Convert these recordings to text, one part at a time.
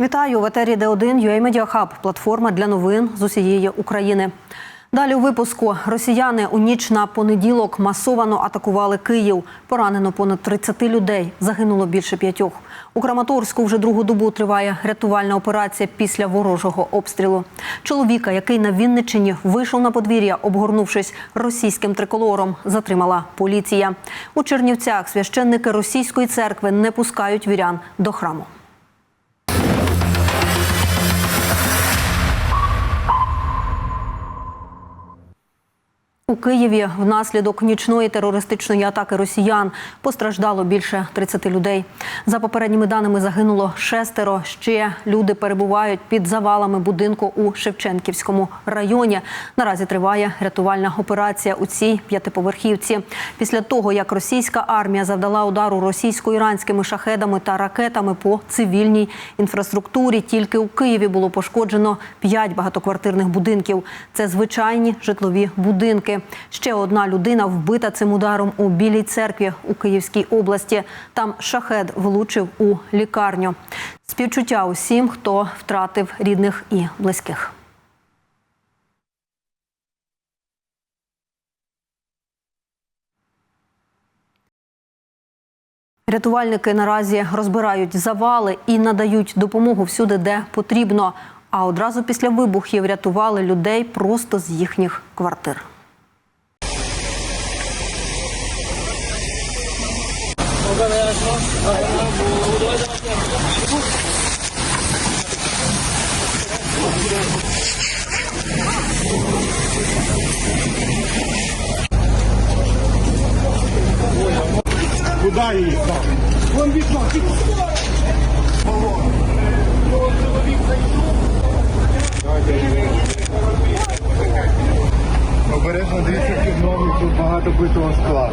Вітаю в етері Д1 UA Media Hub, платформа для новин з усієї України. Далі у випуску росіяни у ніч на понеділок масовано атакували Київ. Поранено понад 30 людей. Загинуло більше п'ятьох. У Краматорську вже другу добу триває рятувальна операція після ворожого обстрілу. Чоловіка, який на Вінниччині вийшов на подвір'я, обгорнувшись російським триколором, затримала поліція. У Чернівцях священники російської церкви не пускають вірян до храму. У Києві внаслідок нічної терористичної атаки росіян постраждало більше 30 людей. За попередніми даними загинуло шестеро. Ще люди перебувають під завалами будинку у Шевченківському районі. Наразі триває рятувальна операція у цій п'ятиповерхівці. Після того, як російська армія завдала удару російсько-іранськими шахедами та ракетами по цивільній інфраструктурі, тільки у Києві було пошкоджено п'ять багатоквартирних будинків. Це звичайні житлові будинки. Ще одна людина вбита цим ударом у Білій церкві у Київській області. Там шахед влучив у лікарню. Співчуття усім, хто втратив рідних і близьких. Рятувальники наразі розбирають завали і надають допомогу всюди, де потрібно. А одразу після вибухів рятували людей просто з їхніх квартир. Куда її? Вон вікно, Обережно дивіться під ноги, тут багато битого скла.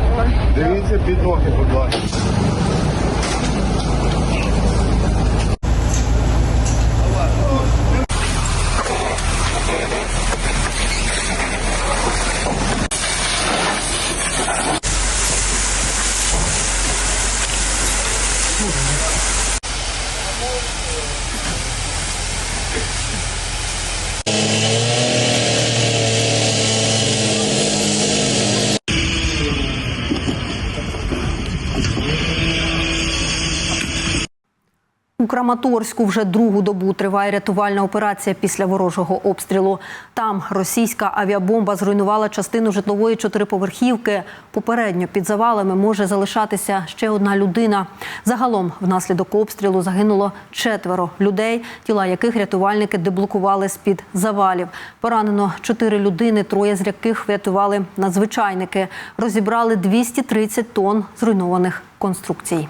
Дивіться під ноги, будь ласка. Краматорську вже другу добу триває рятувальна операція після ворожого обстрілу. Там російська авіабомба зруйнувала частину житлової чотириповерхівки. Попередньо під завалами може залишатися ще одна людина. Загалом, внаслідок обстрілу загинуло четверо людей, тіла яких рятувальники деблокували з під завалів. Поранено чотири людини, троє з яких врятували надзвичайники. Розібрали 230 тонн зруйнованих конструкцій.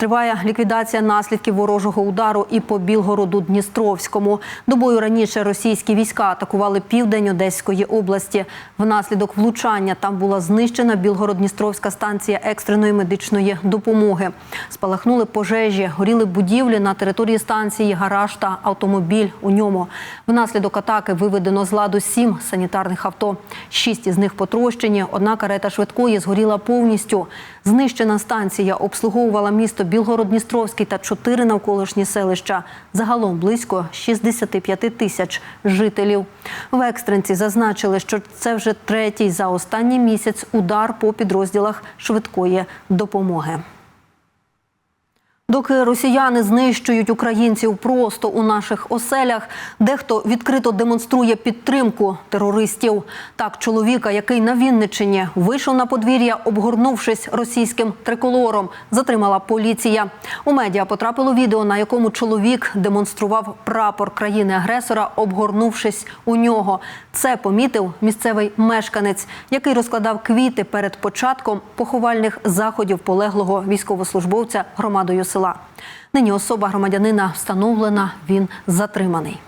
Триває ліквідація наслідків ворожого удару і по Білгороду Дністровському. Добою раніше російські війська атакували південь Одеської області. Внаслідок влучання там була знищена Білгород-Дністровська станція екстреної медичної допомоги. Спалахнули пожежі, горіли будівлі на території станції, гараж та автомобіль у ньому. Внаслідок атаки виведено з ладу сім санітарних авто. Шість із них потрощені. Одна карета швидкої згоріла повністю. Знищена станція обслуговувала місто Білгород-Дністровський та чотири навколишні селища. Загалом близько 65 тисяч жителів. В екстренці зазначили, що це вже третій за останній місяць удар по підрозділах швидкої допомоги. Доки росіяни знищують українців просто у наших оселях, дехто відкрито демонструє підтримку терористів. Так, чоловіка, який на Вінниччині вийшов на подвір'я, обгорнувшись російським триколором, затримала поліція. У медіа потрапило відео, на якому чоловік демонстрував прапор країни-агресора, обгорнувшись у нього. Це помітив місцевий мешканець, який розкладав квіти перед початком поховальних заходів полеглого військовослужбовця громадою села. Нині особа громадянина встановлена, він затриманий.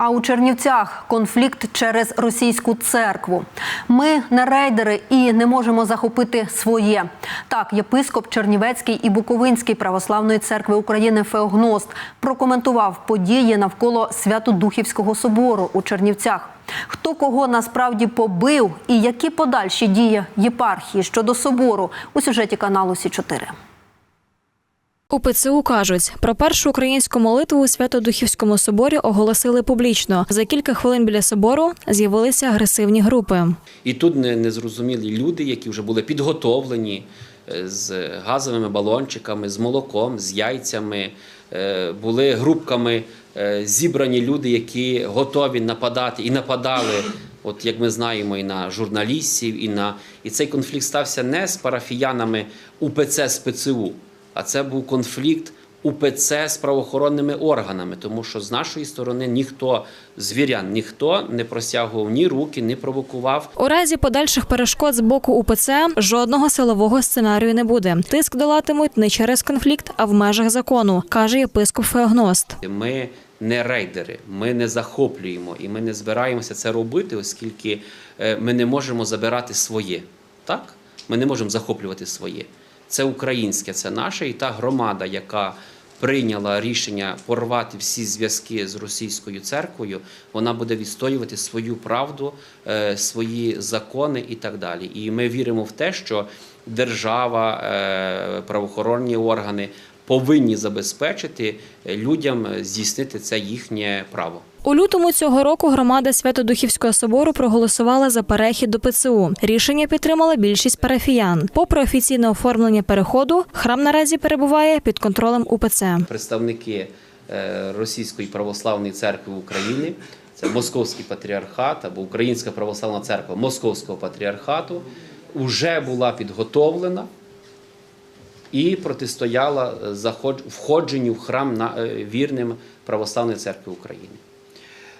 А у Чернівцях конфлікт через російську церкву. Ми не рейдери і не можемо захопити своє. Так, єпископ Чернівецький і Буковинський православної церкви України Феогност прокоментував події навколо Свято-Духівського собору у Чернівцях. Хто кого насправді побив і які подальші дії єпархії щодо собору у сюжеті каналу Сі 4 У ПЦУ кажуть, про першу українську молитву у Свято-Духівському соборі оголосили публічно. За кілька хвилин біля собору з'явилися агресивні групи. І тут не- незрозумілі люди, які вже були підготовлені е, з газовими балончиками, з молоком, з яйцями. Е, Були групками е, зібрані люди, які готові нападати і нападали. От як ми знаємо, і на журналістів, і на і цей конфлікт стався не з парафіянами УПЦ з ПЦУ, а це був конфлікт УПЦ з правоохоронними органами, тому що з нашої сторони ніхто з вірян, ніхто не просягував ні руки, не провокував. У разі подальших перешкод з боку УПЦ жодного силового сценарію не буде. Тиск долатимуть не через конфлікт, а в межах закону, каже єпископ Феогност. Ми не рейдери, ми не захоплюємо і ми не збираємося це робити, оскільки е, ми не можемо забирати своє. Так? Ми не можемо захоплювати своє. Це українське, це наше, і та громада, яка прийняла рішення порвати всі зв'язки з російською церквою, вона буде відстоювати свою правду, е, свої закони і так далі. І ми віримо в те, що держава, е, правоохоронні органи повинні забезпечити е, людям е, здійснити це їхнє право. У лютому цього року громада Свято-Духівського собору проголосувала за перехід до ПЦУ. Рішення підтримала більшість парафіян. Попри офіційне оформлення переходу, храм наразі перебуває під контролем УПЦ. Представники е, Російської православної церкви України, це Московський патріархат або Українська православна церква Московського патріархату, вже була підготовлена і протистояла е, входженню в храм е, вірним православної церкви України.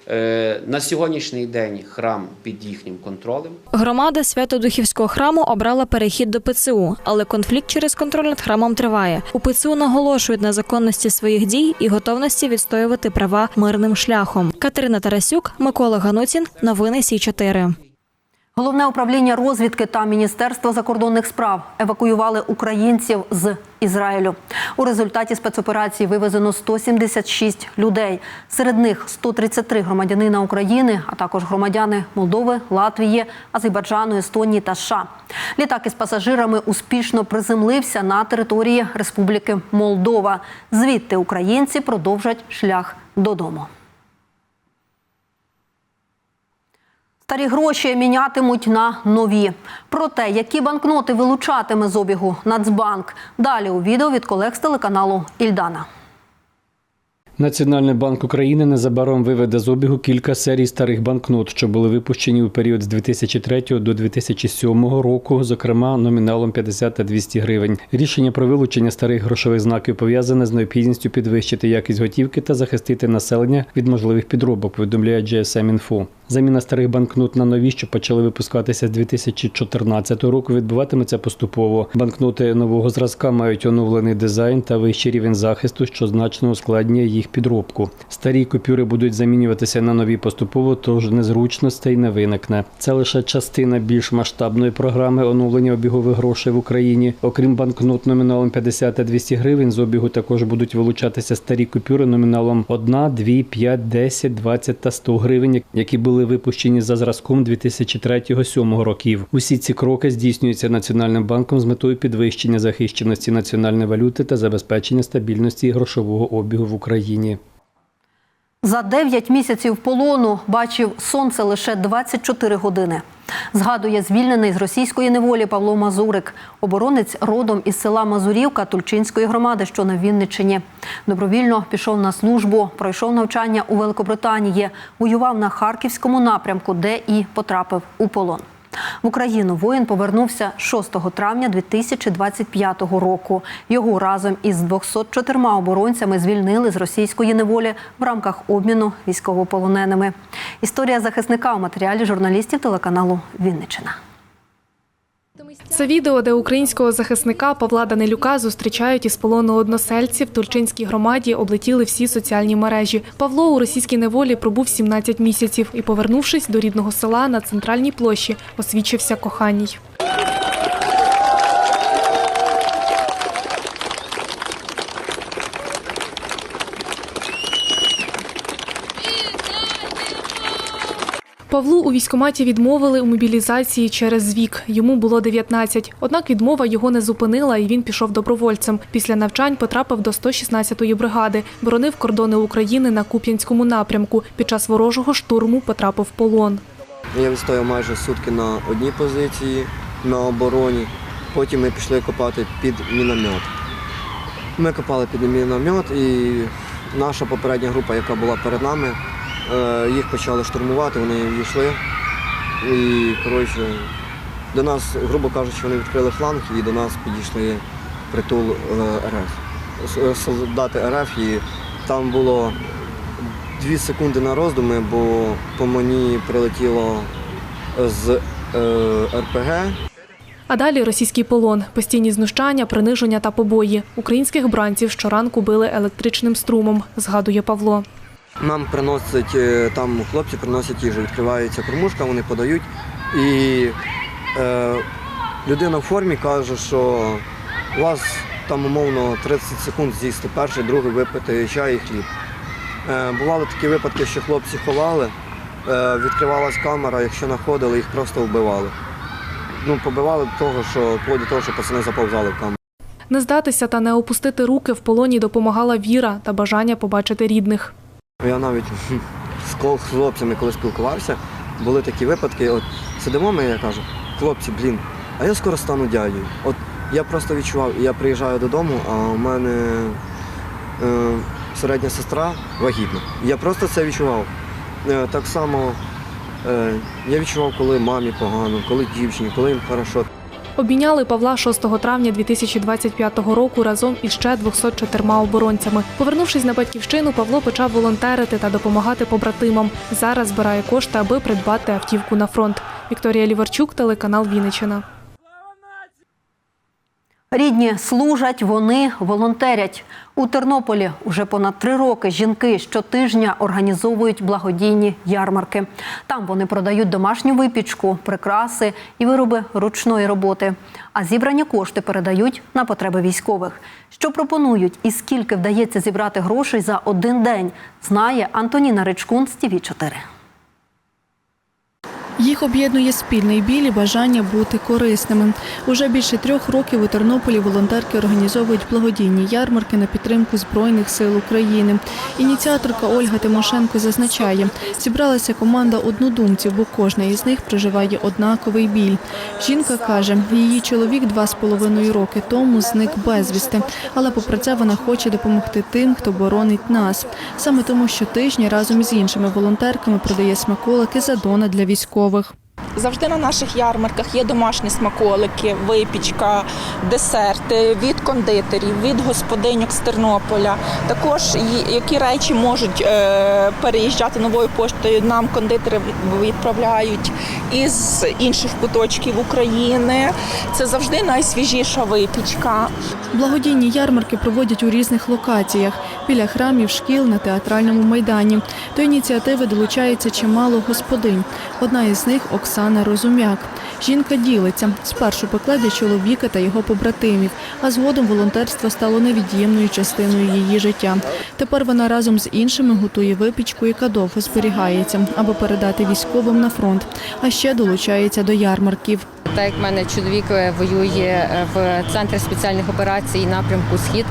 Е, На сьогоднішній день храм під їхнім контролем. Громада Свято-Духівського храму обрала перехід до ПЦУ, але конфлікт через контроль над храмом триває. У ПЦУ наголошують на законності своїх дій і готовності відстоювати права мирним шляхом. Катерина Тарасюк, Микола Гануцін. Новини Сі 4 Головне управління розвідки та Міністерство закордонних справ евакуювали українців з Ізраїлю. У результаті спецоперації вивезено 176 людей. Серед них 133 громадянина України, а також громадяни Молдови, Латвії, Азербайджану, Естонії та США. Літак із пасажирами успішно приземлився на території Республіки Молдова. Звідти українці продовжать шлях додому. Старі гроші мінятимуть на нові. Про те, які банкноти вилучатиме з обігу Нацбанк. Далі у відео від колег з телеканалу Ільдана. Національний банк України незабаром виведе з обігу кілька серій старих банкнот, що були випущені у період з 2003 до 2007 року, зокрема номіналом 50 та 200 гривень. Рішення про вилучення старих грошових знаків пов'язане з необхідністю підвищити якість готівки та захистити населення від можливих підробок. Повідомляє GSM Info. Заміна старих банкнот на нові, що почали випускатися з 2014 року, відбуватиметься поступово. Банкноти нового зразка мають оновлений дизайн та вищий рівень захисту, що значно ускладнює їх підробку. Старі купюри будуть замінюватися на нові поступово, тож незручностей не виникне. Це лише частина більш масштабної програми оновлення обігових грошей в Україні. Окрім банкнот номіналом 50 та 200 гривень, з обігу також будуть вилучатися старі купюри номіналом 1, 2, 5, 10, 20 та 100 гривень, які були випущені за зразком 2003-2007 років. Усі ці кроки здійснюються Національним банком з метою підвищення захищеності національної валюти та забезпечення стабільності грошового обігу в Україні. За 9 місяців полону бачив сонце лише 24 години. Згадує звільнений з російської неволі Павло Мазурик, оборонець родом із села Мазурівка Тульчинської громади, що на Вінниччині. Добровільно пішов на службу, пройшов навчання у Великобританії, воював на харківському напрямку, де і потрапив у полон. В Україну воїн повернувся 6 травня 2025 року. Його разом із 204 оборонцями звільнили з російської неволі в рамках обміну військовополоненими. Історія захисника у матеріалі журналістів телеканалу Вінниччина. Це відео, де українського захисника Павла Данилюка зустрічають із полону односельців. в Турчинській громаді, облетіли всі соціальні мережі. Павло у російській неволі пробув 17 місяців і, повернувшись до рідного села на центральній площі, освічився коханій. Павлу у військкоматі відмовили у мобілізації через вік. Йому було 19. Однак відмова його не зупинила, і він пішов добровольцем. Після навчань потрапив до 116-ї бригади, боронив кордони України на Куп'янському напрямку. Під час ворожого штурму потрапив в полон. Я відстояв майже сутки на одній позиції на обороні. Потім ми пішли копати під міномет. Ми копали під міномет і наша попередня група, яка була перед нами, їх почали штурмувати, вони війшли. І коротше, до нас, грубо кажучи, вони відкрили фланг і до нас підійшли притул е, РФ. Е, Солдати РФ і там було дві секунди на роздуми, бо по мені прилетіло з е, РПГ. А далі російський полон, постійні знущання, приниження та побої. Українських бранців щоранку били електричним струмом, згадує Павло. Нам приносять, е, там хлопці приносять їжу, відкривається кормушка, вони подають. І е, людина в формі каже, що у вас там умовно 30 секунд з'їсти перший, другий випити чай і хліб. Е, бували такі випадки, що хлопці ховали, е, відкривалась камера, якщо знаходили, їх просто вбивали. Ну, побивали до того, що вплоть до того, що пацани заповзали в камеру. Не здатися та не опустити руки в полоні допомагала віра та бажання побачити рідних. Я навіть з хлопцями, коли спілкувався, були такі випадки. От сидимо ми, я кажу, хлопці, блін, а я скоро стану дядею. От я просто відчував, я приїжджаю додому, а у мене е, середня сестра вагітна. Я просто це відчував. Е, так само е, я відчував, коли мамі погано, коли дівчині, коли їм хорошо. Обміняли Павла 6 травня 2025 року разом із ще 204 оборонцями. Повернувшись на батьківщину, Павло почав волонтерити та допомагати побратимам. Зараз збирає кошти, аби придбати автівку на фронт. Вікторія Ліварчук, телеканал Вінниччина. Рідні служать, вони волонтерять. У Тернополі уже понад три роки жінки щотижня організовують благодійні ярмарки. Там вони продають домашню випічку, прикраси і вироби ручної роботи. А зібрані кошти передають на потреби військових. Що пропонують і скільки вдається зібрати грошей за один день, знає Антоніна Ричкун з ТІВІ 4 Їх об'єднує спільний біль і бажання бути корисними. Уже більше трьох років у Тернополі волонтерки організовують благодійні ярмарки на підтримку Збройних сил України. Ініціаторка Ольга Тимошенко зазначає, зібралася команда однодумців, бо кожна із них проживає однаковий біль. Жінка каже, її чоловік два з половиною роки тому зник безвісти, але попри це вона хоче допомогти тим, хто боронить нас. Саме тому щотижня разом із іншими волонтерками продає смаколики за дона для військових військових. Завжди на наших ярмарках є домашні смаколики, випічка, десерти від кондитерів, від господиньок з Тернополя. Також які речі можуть е, переїжджати новою поштою. Нам кондитери відправляють із інших куточків України. Це завжди найсвіжіша випічка. Благодійні ярмарки проводять у різних локаціях біля храмів, шкіл, на театральному майдані. До ініціативи долучається чимало господинь. Одна із них Оксана Розумяк. Жінка ділиться. Спершу пекла для чоловіка та його побратимів, а згодом волонтерство стало невід'ємною частиною її життя. Тепер вона разом з іншими готує випічку, яка довго зберігається, аби передати військовим на фронт. А ще долучається до ярмарків. Так як в мене чоловік е, воює е, в центрі спеціальних операцій напрямку Схід,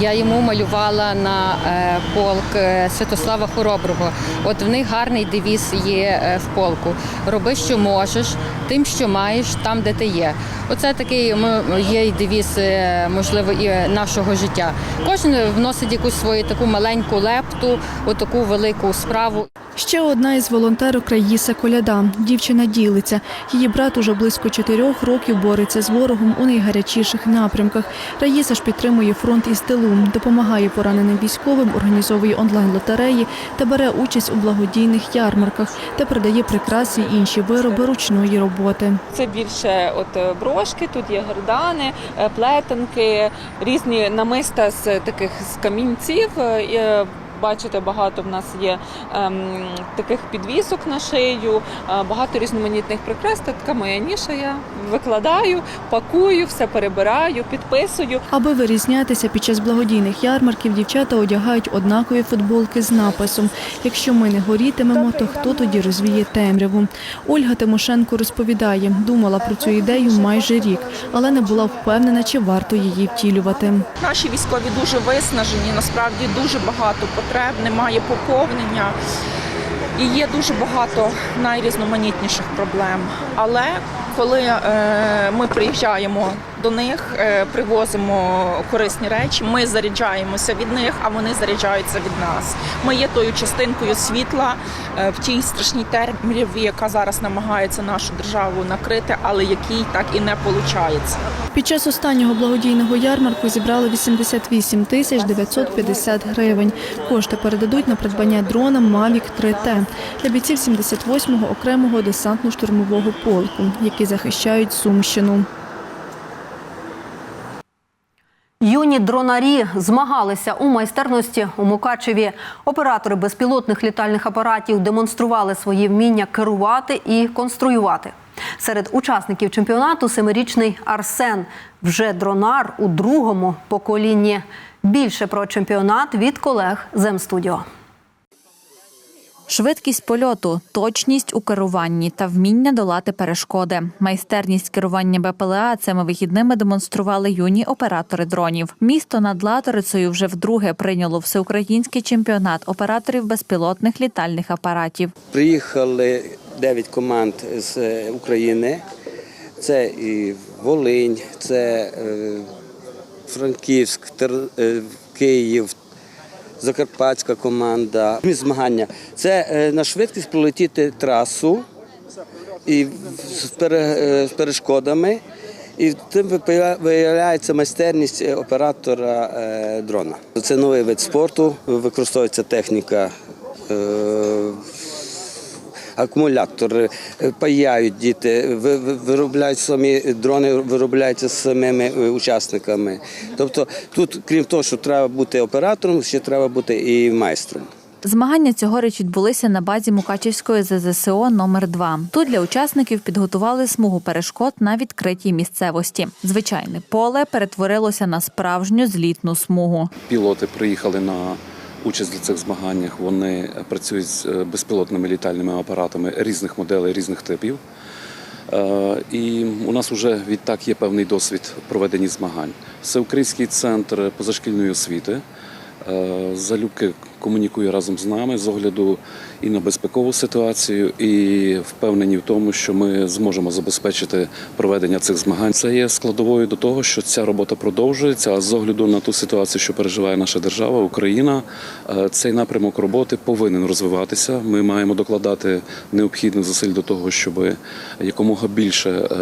я йому малювала на е, полк Святослава Хороброго. От в них гарний девіз є в полку. Роби, що можеш, тим, що маєш, там, де ти є. Оце такий є й девіз, можливо, і нашого життя. Кожен вносить якусь свою таку маленьку лепту, отаку велику справу. Ще одна із волонтерок Раїса Коляда. Дівчина ділиться. Її брат уже близько чотирьох років бореться з ворогом у найгарячіших напрямках. Раїса ж підтримує фронт із тилу, допомагає пораненим військовим, організовує онлайн-лотереї та бере участь у благодійних ярмарках та продає прикраси й інші вироби ручної роботи. Це більше от е, брошки, тут є гердани, е, плетенки, різні намиста з таких з камінців. Бачите, багато в нас є ем, таких підвісок на шию, е, багато різноманітних прикрас. Це така моя ніша. Я викладаю, пакую, все перебираю, підписую. Аби вирізнятися під час благодійних ярмарків, дівчата одягають однакові футболки з написом Якщо ми не горітимемо, то хто тоді розвіє темряву? Ольга Тимошенко розповідає, думала про цю ідею майже рік, але не була впевнена, чи варто її втілювати. Наші військові дуже виснажені, насправді дуже багато потреб, немає поповнення. І є дуже багато найрізноманітніших проблем. Але коли е, ми приїжджаємо до них, е, привозимо корисні речі, ми заряджаємося від них, а вони заряджаються від нас. Ми є тою частинкою світла е, в тій страшній темряві, яка зараз намагається нашу державу накрити, але якій так і не виходить. Під час останнього благодійного ярмарку зібрали 88 тисяч 950 гривень. Кошти передадуть на придбання дрона Mavic 3T для бійців 78-го окремого десантно-штурмового полку, які захищають Сумщину. Юні дронарі змагалися у майстерності у Мукачеві. Оператори безпілотних літальних апаратів демонстрували свої вміння керувати і конструювати. Серед учасників чемпіонату семирічний Арсен вже дронар у другому поколінні. Більше про чемпіонат від колег Земстудіо. Швидкість польоту, точність у керуванні та вміння долати перешкоди. Майстерність керування БПЛА цими вихідними демонстрували юні оператори дронів. Місто над Латорицею вже вдруге прийняло всеукраїнський чемпіонат операторів безпілотних літальних апаратів. Приїхали 9 команд з е, України. Це і Волинь, це е, Франківськ, е, Київ, Закарпатська команда. Змагання. Це е, на швидкість пролетіти трасу і е, з перешкодами. І тим виявляється майстерність е, оператора дрона. Це новий вид спорту, використовується техніка. Акумулятори е, паяють діти, ви- ви- виробляють самі дрони, виробляються самими е, учасниками. Тобто тут, крім того, що треба бути оператором, ще треба бути і майстром. Змагання цьогоріч відбулися на базі Мукачівської ЗЗСО номер 2 Тут для учасників підготували смугу перешкод на відкритій місцевості. Звичайне поле перетворилося на справжню злітну смугу. Пілоти приїхали на участь в цих змаганнях. Вони працюють з е, безпілотними літальними апаратами різних моделей, різних типів. Е, І у нас вже відтак є певний досвід проведення змагань. Всеукраїнський центр позашкільної освіти е, залюбки комунікує разом з нами з огляду і на безпекову ситуацію, і впевнені в тому, що ми зможемо забезпечити проведення цих змагань. Це є складовою до того, що ця робота продовжується. А з огляду на ту ситуацію, що переживає наша держава, Україна, е, цей напрямок роботи повинен розвиватися. Ми маємо докладати необхідних зусиль до того, щоб якомога більше е,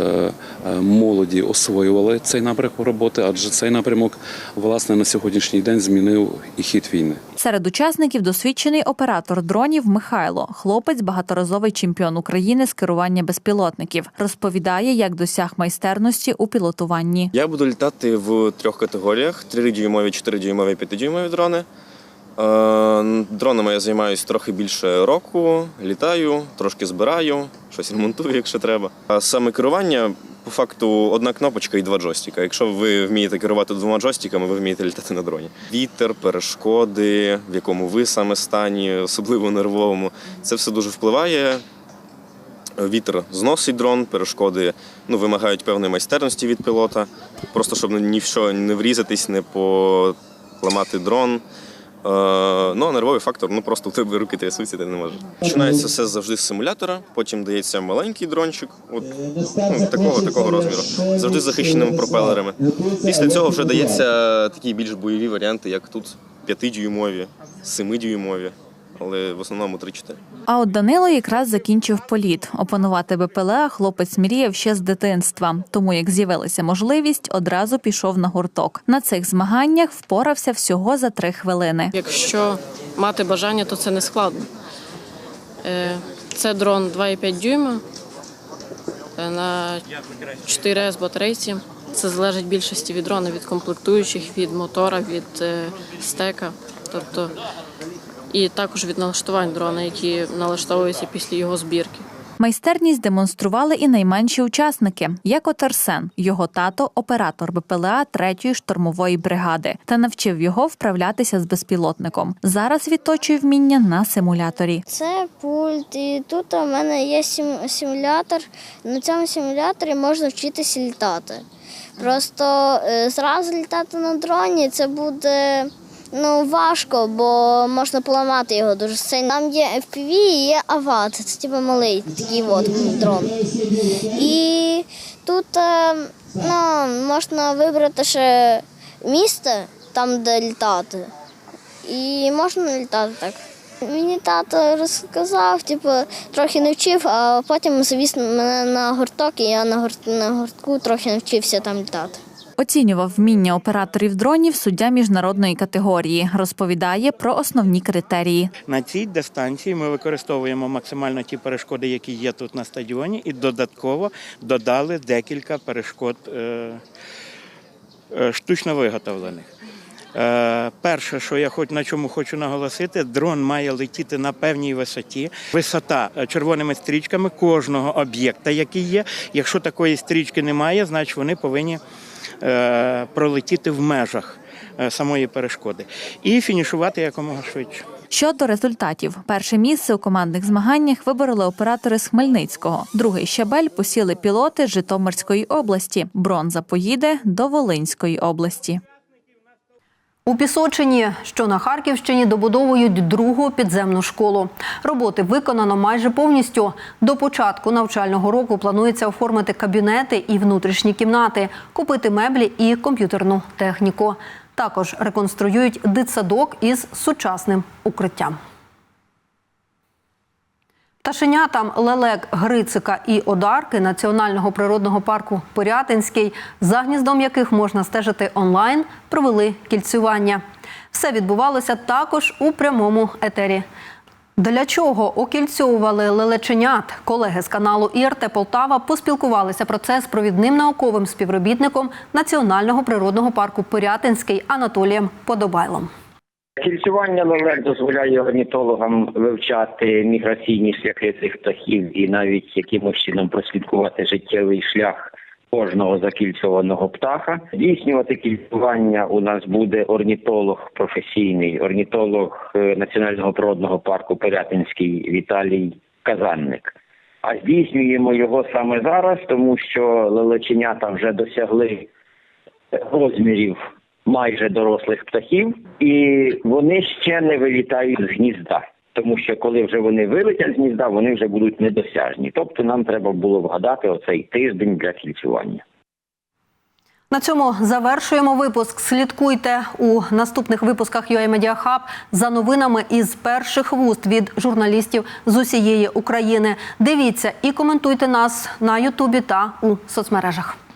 е, молоді освоювали цей напрямок роботи, адже цей напрямок власне на сьогоднішній день змінив і хід війни. Серед учасників досвідчений оператор дронів Михайло, хлопець, багаторазовий чемпіон України з керування безпілотників. Розповідає, як досяг майстерності у пілотуванні. Я буду літати в трьох категоріях: 3-дюймові, 4-дюймові, 5-дюймові дрони. Е, Дронами я займаюся трохи більше року, літаю, трошки збираю, щось ремонтую, якщо треба. А саме керування, по факту, одна кнопочка і два джойстика. Якщо ви вмієте керувати двома джойстиками, ви вмієте літати на дроні. Вітер, перешкоди, в якому ви саме стані, особливо нервовому, це все дуже впливає. Вітер зносить дрон, перешкоди ну, вимагають певної майстерності від пілота, просто щоб ні в що не врізатись, не поламати дрон. Е, ну, а нервовий фактор, ну просто у тебе руки трясуться, ти не можеш. Починається все завжди з симулятора, потім дається маленький дрончик, от, ну, такого, такого розміру, завжди з захищеними пропелерами. Після цього вже дається такі більш бойові варіанти, як тут 5-дюймові, 7-дюймові, але в основному 3-4. А от Данило якраз закінчив політ. Опанувати БПЛА хлопець мріяв ще з дитинства. Тому як з'явилася можливість, одразу пішов на гурток. На цих змаганнях впорався всього за три хвилини. Якщо мати бажання, то це не складно. Е, Це дрон 2,5 дюйма е, на 4С батарейці. Це залежить більшості від дрона, від комплектуючих, від мотора, від е, стека. Тобто і також від налаштувань дрона, які налаштовуються після його збірки. Майстерність демонстрували і найменші учасники, як от Арсен, його тато, оператор БПЛА 3-ї штурмової бригади, та навчив його вправлятися з безпілотником. Зараз відточує вміння на симуляторі. Це пульт, і тут у мене є сим- симулятор. На цьому симуляторі можна вчитися літати. Просто е, зразу літати на дроні це буде ну, важко, бо можна поламати його дуже сильно. Там є FPV і є ават, це типу малий такий от дрон. І тут е, ну, можна вибрати ще місце, там, де літати. І можна літати так. Мені тато розказав, типу, трохи навчив, а потім завіз мене на гурток, і я на гуртку трохи навчився там літати. Оцінював вміння операторів дронів суддя міжнародної категорії. Розповідає про основні критерії. На цій дистанції ми використовуємо максимально ті перешкоди, які є тут на стадіоні, і додатково додали декілька перешкод е, е, штучно виготовлених. Е, Перше, що я хоч на чому хочу наголосити, дрон має летіти на певній висоті. Висота червоними стрічками кожного об'єкта, який є. Якщо такої стрічки немає, значить вони повинні пролетіти в межах е, самої перешкоди і фінішувати якомога швидше. Щодо результатів, перше місце у командних змаганнях вибороли оператори з Хмельницького. Другий щабель посіли пілоти з Житомирської області. Бронза поїде до Волинської області. У Пісочині, що на Харківщині, добудовують другу підземну школу. Роботи виконано майже повністю. До початку навчального року планується оформити кабінети і внутрішні кімнати, купити меблі і комп'ютерну техніку. Також реконструюють дитсадок із сучасним укриттям. Пташенятам лелек Грицика і Одарки Національного природного парку Порятинський, за гніздом яких можна стежити онлайн, провели кільцювання. Все відбувалося також у прямому етері. Для чого окільцьовували лелеченят? Колеги з каналу ІРТ Полтава поспілкувалися про це з провідним науковим співробітником Національного природного парку Порятинський Анатолієм Подобайлом. Кільцювання лелек дозволяє орнітологам вивчати міграційні шляхи цих птахів і навіть якимось чином прослідкувати життєвий шлях кожного закільцьованого птаха. Здійснювати кільцювання у нас буде орнітолог професійний, орнітолог е, Національного природного парку Пирятинський Віталій Казанник. А здійснюємо його саме зараз, тому що лелеченята вже досягли розмірів майже дорослих птахів, і вони ще не вилітають з гнізда. Тому що коли вже вони вилетять з гнізда, вони вже будуть недосяжні. Тобто нам треба було вгадати оцей тиждень для кільцювання. На цьому завершуємо випуск. Слідкуйте у наступних випусках UA Media Hub за новинами із перших вуст від журналістів з усієї України. Дивіться і коментуйте нас на Ютубі та у соцмережах.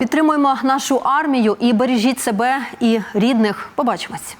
Підтримуємо нашу армію і бережіть себе і рідних. Побачимось.